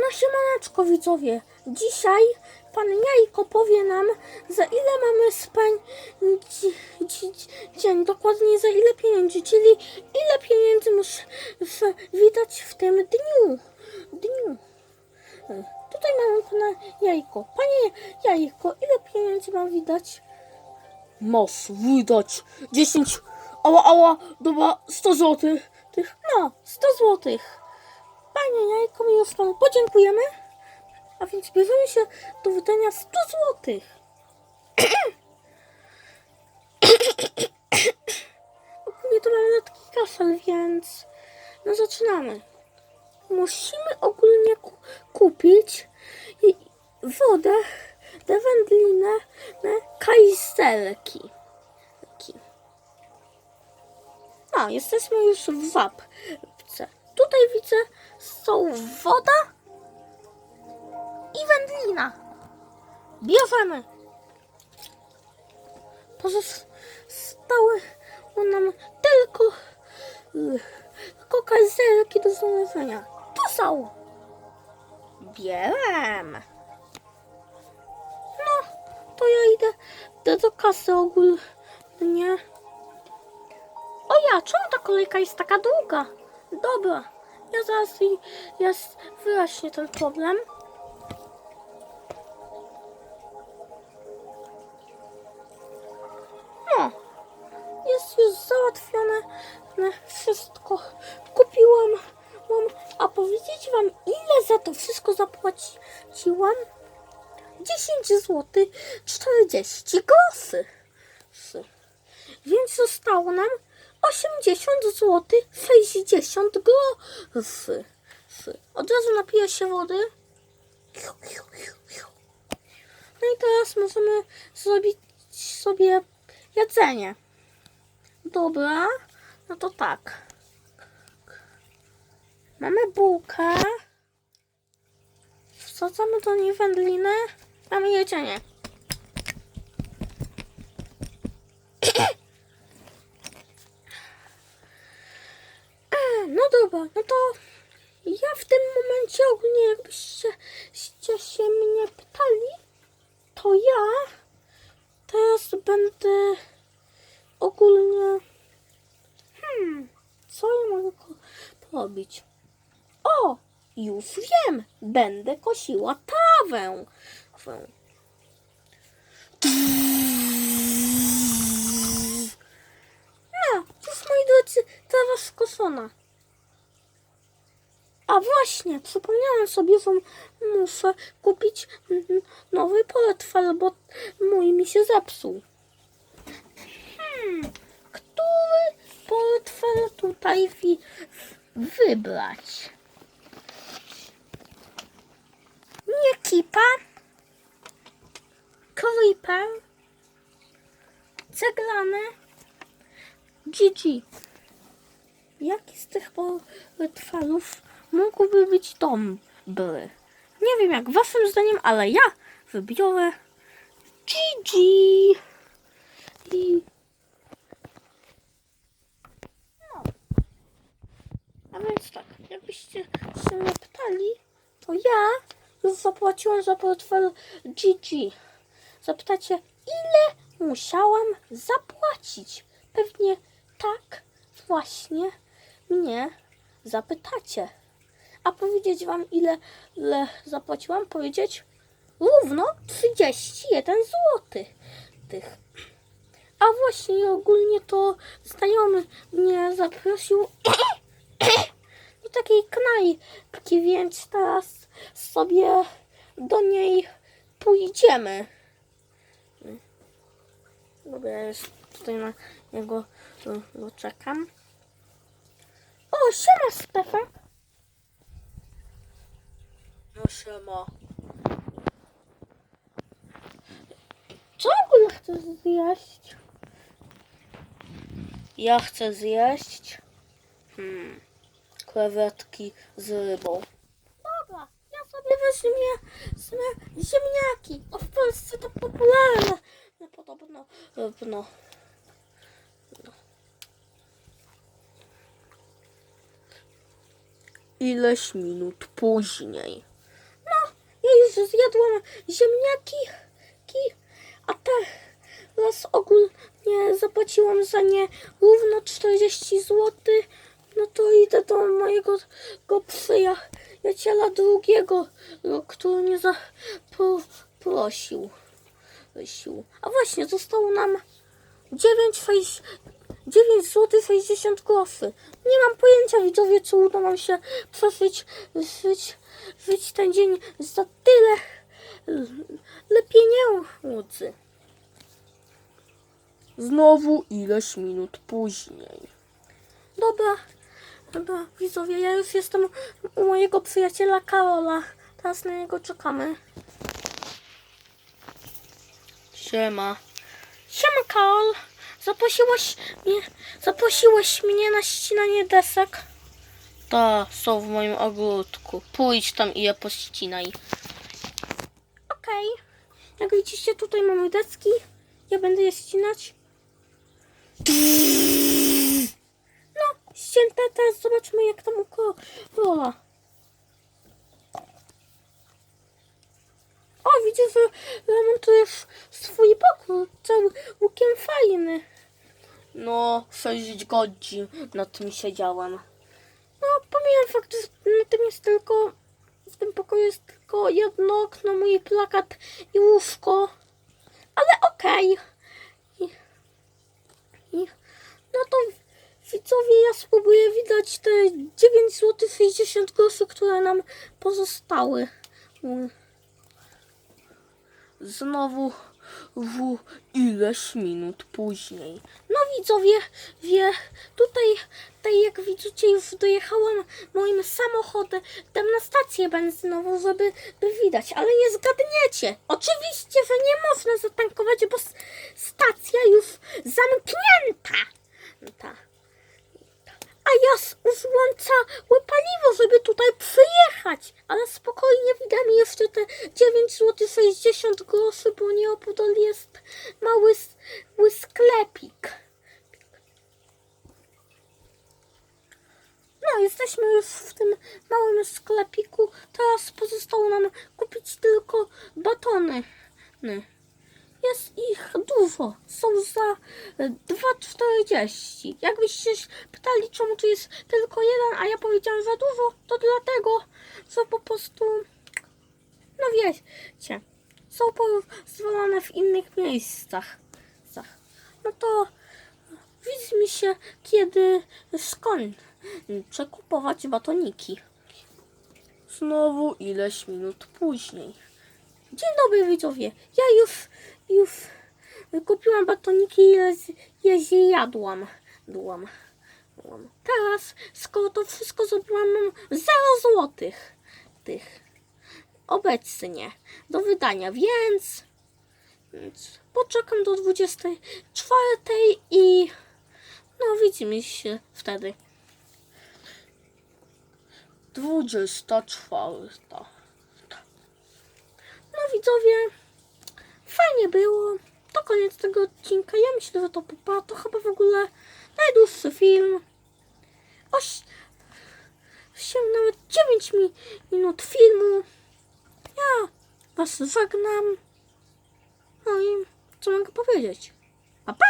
No siemaneczko widzowie, dzisiaj pan Jajko powie nam za ile mamy spędzić dzień, dokładnie za ile pieniędzy, czyli ile pieniędzy muszę widać w tym dniu. dniu. Tutaj mamy pana Jajko. Panie Jajko, ile pieniędzy mam widać? Masz widać 10, ała, ała, dobra, 100 złotych. Tych, no, 100 złotych. Panie Jajko, panu podziękujemy. A więc bierzemy się do wydania 100 złotych. Ogólnie to mamy letki kaszel, więc no zaczynamy. Musimy ogólnie ku kupić wodę, kajselki. Taki. No, jesteśmy już w wapce. Tutaj widzę, są woda i wędlina. Bierzemy. Pozostały nam tylko, y, kajzelki do znalezienia. Tu są. Bierzemy. No, to ja idę, idę do kasy ogólnie. O ja, czemu ta kolejka jest taka długa? Dobra, ja zaraz ja wyjaśnię ten problem. No, jest już załatwione ne, wszystko. Kupiłam, mam, a powiedzieć wam ile za to wszystko zapłaciłam? 10 zł 40 groszy. Więc zostało nam 80 zł 60 groszy. Od razu napiję się wody. No i teraz możemy zrobić sobie jedzenie. Dobra, no to tak. Mamy bułkę. Wsadzamy do niej wędlinę. Mamy jedzenie. A, no dobra, no to ja w tym momencie ogólnie jakbyście ście się mnie pytali, to ja teraz będę ogólnie hmm, co ja mogę ko- robić? O, już wiem, będę kosiła trawę. No, już moi drodzy, trawa skoszona. A właśnie, przypomniałam sobie, że muszę kupić mm, nowy portfel, bo mój mi się zepsuł. Hmm, który portfel tutaj wi- wybrać? Nie kipa, creeper, ceglany, GG. Jaki z tych portfelów mógłby być dobry? Nie wiem jak waszym zdaniem, ale ja wybiorę GG. I... No. A więc tak, jakbyście się mnie pytali, to ja już zapłaciłam za portfel GG. Zapytacie, ile musiałam zapłacić? Pewnie tak właśnie mnie zapytacie. A powiedzieć wam, ile, ile zapłaciłam? Powiedzieć równo 31 zł. Tych. A właśnie ogólnie to znajomy mnie zaprosił do takiej knajpki, więc teraz sobie do niej pójdziemy. Dobra, ja już tutaj na niego y, go czekam. O, siema Stefan. No siema. Co w ogóle chcesz zjeść? Ja chcę zjeść hmm, krewetki z rybą. Dobra, ja sobie weźmie ziemniaki. O, w Polsce to popularne. No, podobno, no. Ileś minut później. że zjadłam ziemniaki, ki, a teraz ogólnie zapłaciłam za nie równo 40 zł. No to idę do mojego go przyjaciela drugiego, no, który mnie zaprosił. Prosił. A właśnie, zostało nam 9, 9 zł 60 groszy. Nie mam pojęcia, widzowie, czy uda nam się przeżyć żyć, żyć ten dzień za tyle. Lepiej nie łudzy. Znowu ileś minut później. Dobra, dobra, widzowie, ja już jestem u mojego przyjaciela Karola. Teraz na niego czekamy. Siema. Siema Karol, zaprosiłeś mnie, zaprosiłeś mnie na ścinanie desek. Ta, są w moim ogródku. Pójdź tam i je pościnaj. Okej. Jak widzicie, tutaj mamy deski. Ja będę je ścinać. Ścięte. Teraz zobaczmy, jak tam u Karola. O, widzę, że remontujesz swój pokój. Cały łukiem fajny. No, 6 godzin na tym siedziałem. No, pomijam fakt, że na tym jest tylko, w tym pokoju jest tylko jedno okno, mój plakat i łóżko. Ale okej. I, I, no to widzowie, ja spróbuję widać te 9 zł 60 groszy, które nam pozostały. Mm. Znowu w ileś minut później. No widzowie, wie, tutaj, tutaj jak widzicie już dojechałam moim samochodem na stację benzynową, żeby by widać, ale nie zgadniecie. Oczywiście, że nie można zatankować, bo stacja już zamknięta. Ta. A ja użyłam całe paliwo, żeby tutaj przyjechać. Ale spokojnie widać jeszcze te 9 zł 60 groszy, bo nieopodal jest mały, mały sklepik. No, jesteśmy już w tym małym sklepiku. Teraz pozostało nam kupić tylko batony. Ny. Jest ich dużo. Są za e, 2,40. Jakbyście się pytali, czemu tu jest tylko jeden, a ja powiedziałam za dużo, to dlatego, że po prostu, no wiecie, są pozwolone w innych miejscach. No to widzimy się, kiedy skończę kupować batoniki. Znowu ileś minut później. Dzień dobry widzowie. Ja już, już kupiłam batoniki i je, zjadłam. Dłam. Dłam. Teraz, skoro to wszystko zrobiłam, mam 0 złotych tych obecnie do wydania, więc, więc poczekam do 24 i no widzimy się wtedy. 24. Widzowie, fajnie było. To koniec tego odcinka. Ja myślę, że to popa. To chyba w ogóle najdłuższy film. Oś... się nawet 9 mi minut filmu. Ja was żegnam. No i co mogę powiedzieć? Pa, pa!